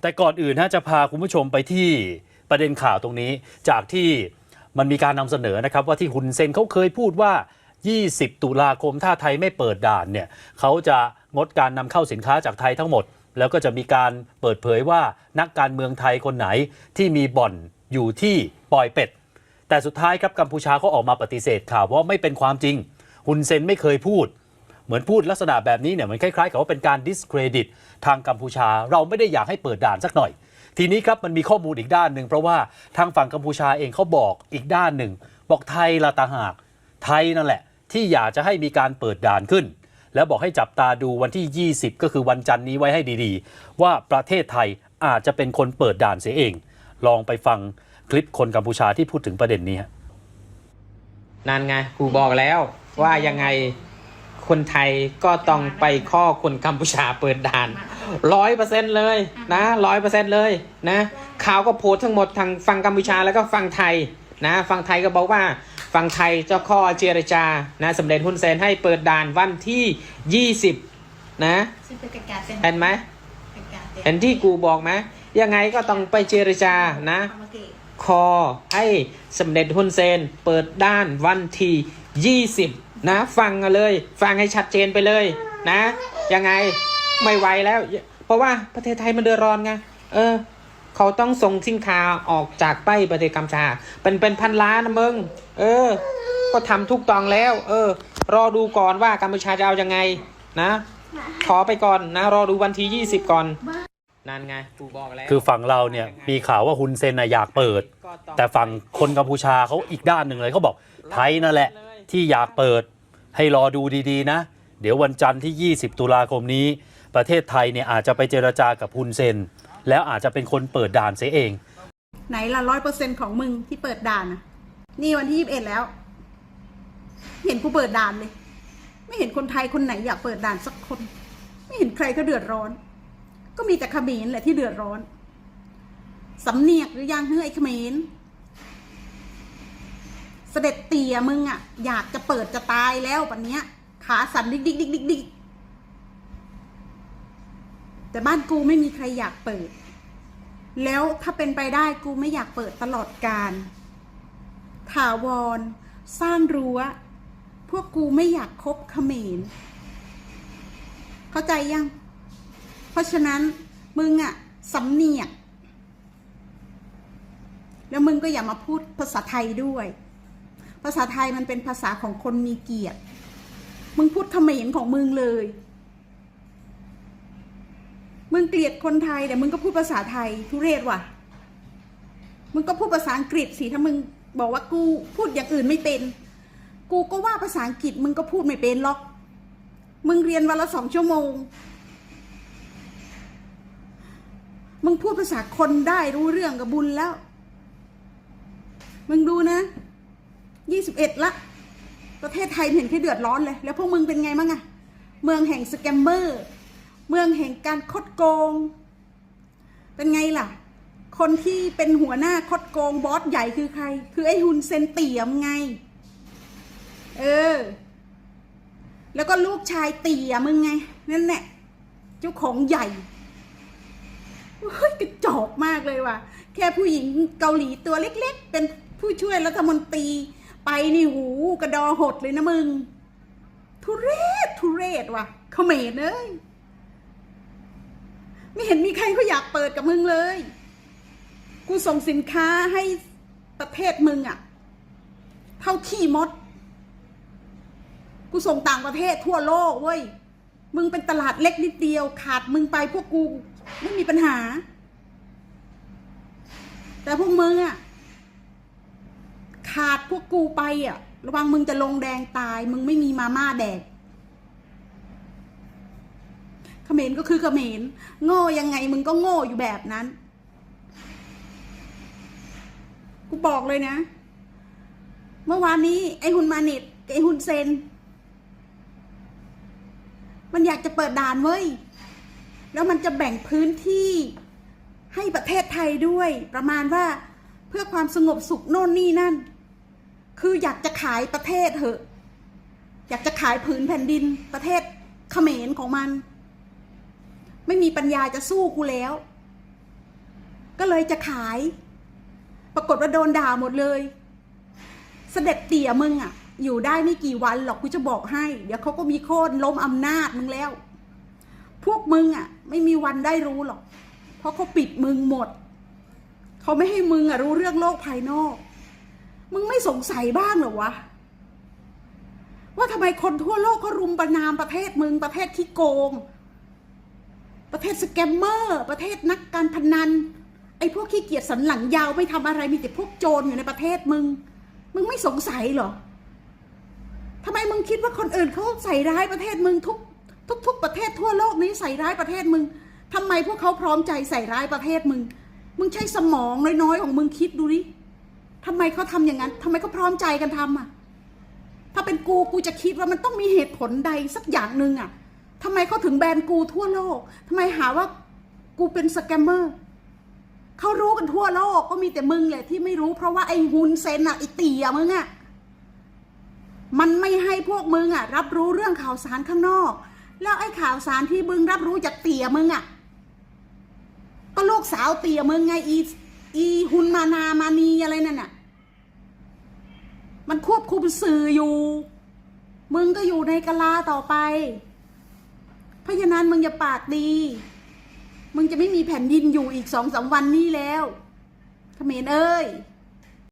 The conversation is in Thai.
แต่ก่อนอื่นนะจะพาคุณผู้ชมไปที่ประเด็นข่าวตรงนี้ จากที่มันมีการนำเสนอนะครับ ว่าที่ฮุนเซนเขาเคยพูดว่า 20 ตุลาคมถ้าไทยไม่เปิดด่านเนี่ยเขาจะงดการนำเข้าสินค้าจากไทยทั้งหมด แล้วก็จะมีการเปิดเผยว่านักการเมืองไทยคนไหนที่มีบ่อนอยู่ที่ปอยเป็ด แต่สุดท้ายครับกัมพูชาเขาออกมาปฏิเสธข่าวว่าไม่เป็นความจริงฮุนเซนไม่เคยพูด เหมือนพูดลักษณะแบบนี้เนี่ยมันคล้ายๆ กับว่าเป็นการ discredit ทางกัมพูชา เราไม่ได้อยากให้เปิดด่านสักหน่อย ทีนี้ครับมันมีข้อมูลอีกด้านหนึ่งเพราะว่าทางฝั่งกัมพูชาเองเขาบอกอีกด้านหนึ่ง บอกไทยละตาหากไทยนั่นแหละ ที่อยากจะให้มีการเปิดด่านขึ้น แล้วบอกให้จับตาดูวันที่ 20 ก็คือวันจันทร์นี้ไว้ให้ดีๆ ว่าประเทศไทยอาจจะเป็นคนเปิดด่านเสียเอง ลองไปฟังคลิปคนกัมพูชาที่พูดถึงประเด็นนี้ฮะนั่นไงกูบอกแล้วว่ายังไง คนไทยก็ต้องไปข้อคนกัมพูชาเปิดด่านร้อยเปอร์เซ็นเลยนะร้อยเปอร์เซ็นเลยนะข่าวก็โพสต์ทั้งหมดทางฝั่งกัมพูชาแล้วก็ฝั่งไทยนะฝั่งไทยก็บอกว่าฝั่งไทยเจ้าข้อเจรจานะสำเร็จฮุนเซนให้เปิดด่านวันที่20นะซึ่งเป็นกาเป็นเห็นไหมเป็นกาเป็นเห็นที่กูบอกไหมยังไงก็ต้องไปเจรจานะเมื่อกี้คอให้สมเด็จฮุนเซนเปิดด้านวันที่20 นะ ฟังกันเลย ฟังให้ชัดเจนไปเลย นะ ยังไงไม่ไหวแล้ว เพราะว่าประเทศไทยมันเดือดร้อนไงเออ เขาต้องส่งสินค้าออกจากไปประเทศกัมพูชาเป็นเป็นพันล้านนะมึงเออ ก็ทำทุกตองแล้ว เออ รอดูก่อนว่ากัมพูชาจะเอายังไง นะ ขอไปก่อนนะ รอดูวันที่20ก่อนนั่นไงกูบอกแล้วคือฝั่งเราเนี่ยมีข่าวว่าฮุนเซนน่ะอยากเปิดก็องแต่ฝั่งคนกัมพูชาเขาอีกด้านหนึ่งเลยเขาบอกไทยนั่นแหละ ที่อยากเปิดให้รอดูดีๆนะ เดี๋ยววันจันทร์ที่ 20 ตุลาคมนี้ ประเทศไทยเนี่ยอาจจะไปเจรจากับฮุนเซน แล้วอาจจะเป็นคนเปิดด่านเสียเอง ไหนละร้อยเปอร์เซ็นของมึงที่เปิดด่านนะนี่วันที่ยี่สิบเอ็ดแล้ว เห็นกูเปิดด่านเลย ไม่เห็นคนไทยคนไหนอยากเปิดด่านสักคน ไม่เห็นใครก็เดือดร้อน ก็มีแต่เขมรแหละที่เดือดร้อนสำเนียกหรือยังเฮ้ยไอ้เขมร เสด็จเตี่ยมึงอะ่ะอยากจะเปิดจะตายแล้วปันเนี้ย ขาสั่นดิกดิกดิกดิกดิกแต่บ้านกูไม่มีใครอยากเปิด แล้วถ้าเป็นไปได้กูไม่อยากเปิดตลอดการถาวร สร้างรั้ว พวกกูไม่อยากคบเขมรเข้าใจยัง เพราะฉะนั้นมึงอะสำเนียก แล้วมึงก็อย่ามาพูดภาษาไทยด้วย ภาษาไทยมันเป็นภาษาของคนมีเกียรติ มึงพูดเขมรของมึงเลย มึงเกลียดคนไทยแต่มึงก็พูดภาษาไทยทุเรศว่ะ มึงก็พูดภาษาอังกฤษสิถ้ามึงบอกว่ากูพูดอย่างอื่นไม่เป็น กูก็ว่าภาษาอังกฤษมึงก็พูดไม่เป็นหรอก มึงเรียนวันละสองชั่วโมง มึงพูดภาษาคนได้รู้เรื่องกับบุญแล้ว มึงดูนะ ยี่สิบเอ็ดละ ประเทศไทยเห็นแค่เดือดร้อนเลย แล้วพวกมึงเป็นไงบ้างอะเมืองแห่งสแกมเมอร์ เมืองแห่งการคดโกง เป็นไงล่ะ คนที่เป็นหัวหน้าคดโกงบอสใหญ่คือใคร คือไอ้ฮุนเซนเตียมไง เออ แล้วก็ลูกชายเตียมึงไง นั่นแหละเจ้าของใหญ่เฮ้ยกระจอกมากเลยว่ะ แค่ผู้หญิงเกาหลีตัวเล็ก ๆ เป็นผู้ช่วยรัฐมนตรี ไปนี่หูกระดอหดเลยนะมึง ทุเรศทุเรศว่ะเขมรเอ้ยไม่เห็นมีใครเขาอยากเปิดกับมึงเลย กูส่งสินค้าให้ประเทศมึงอะเท่าขี้มด กูส่งต่างประเทศทั่วโลกเว้ย มึงเป็นตลาดเล็กนิดเดียว ขาดมึงไปพวกกู ไม่มีปัญหา แต่พวกมึงอะ พวกกูไปอะระวังมึงจะลงแดงตาย มึงไม่มีมาม่าแดกเขมรก็คือเขมรโง่ยังไงมึงก็โง่อยู่แบบนั้น กูบอกเลยนะ เมื่อวานนี้ไอ้ฮุนมาเน็ตไอ้ฮุนเซน มันอยากจะเปิดด่านเว้ย แล้วมันจะแบ่งพื้นที่ให้ประเทศไทยด้วย ประมาณว่าเพื่อความสงบสุขโน่นนี่นั่น คืออยากจะขายประเทศเหอะอยากจะขายผืนแผ่นดินประเทศเขมรของมัน ไม่มีปัญญาจะสู้กูแล้ว ก็เลยจะขาย ปรากฏว่าโดนด่าหมดเลย เสด็จเตี่ยมึงอะอยู่ได้ไม่กี่วันหรอกกูจะบอกให้ เดี๋ยวเขาก็มีโค่นล้มอำนาจมึงแล้ว พวกมึงอะไม่มีวันได้รู้หรอก เพราะเขาปิดมึงหมด เขาไม่ให้มึงอะรู้เรื่องโลกภายนอก มึงไม่สงสัยบ้างเหรอวะ ว่าทำไมคนทั่วโลกเขารุมประนามประเทศมึงประเทศที่โกง ประเทศสแกมเมอร์ ประเทศนักการพนัน ไอ้พวกขี้เกียจสันหลังยาวไม่ทำอะไรมีแต่พวกโจรอยู่ในประเทศมึง มึงไม่สงสัยเหรอทำไมมึงคิดว่าคนอื่นเขาใส่ร้ายประเทศมึงทุกทุกทุกประเทศทั่วโลกนี้ใส่ร้ายประเทศมึงทำไมพวกเขาพร้อมใจใส่ร้ายประเทศมึง มึงใช้สมองน้อยๆของมึงคิดดูดิ ทำไมเขาทำอย่างนั้นทำไมเขาพร้อมใจกันทำอะ ถ้าเป็นกูกูจะคิดว่ามันต้องมีเหตุผลใดสักอย่างหนึ่งอะทำไมเขาถึงแบนกูทั่วโลกทำไมหาว่ากูเป็นสแกมเมอร์เขารู้กันทั่วโลกก็มีแต่มึงแหละที่ไม่รู้เพราะว่าไอ้ฮุนเซนอะไอ้เตี่ยมึงอะมันไม่ให้พวกมึงอะ รับรู้เรื่องข่าวสารข้างนอก แล้วไอ้ข่าวสารที่มึงรับรู้จากเตี่ยมึงอะ ก็ลูกสาวเตี่ยมึงไงอี อีฮุนมานามานีอะไรนั่นน่ะ มันควบคุมสื่ออยู่ มึงก็อยู่ในกะลาต่อไป เพราะฉะนั้นมึงอย่าปากดี มึงจะไม่มีแผ่นดินอยู่อีกสองสามวันนี้แล้วเขมรเอ้ย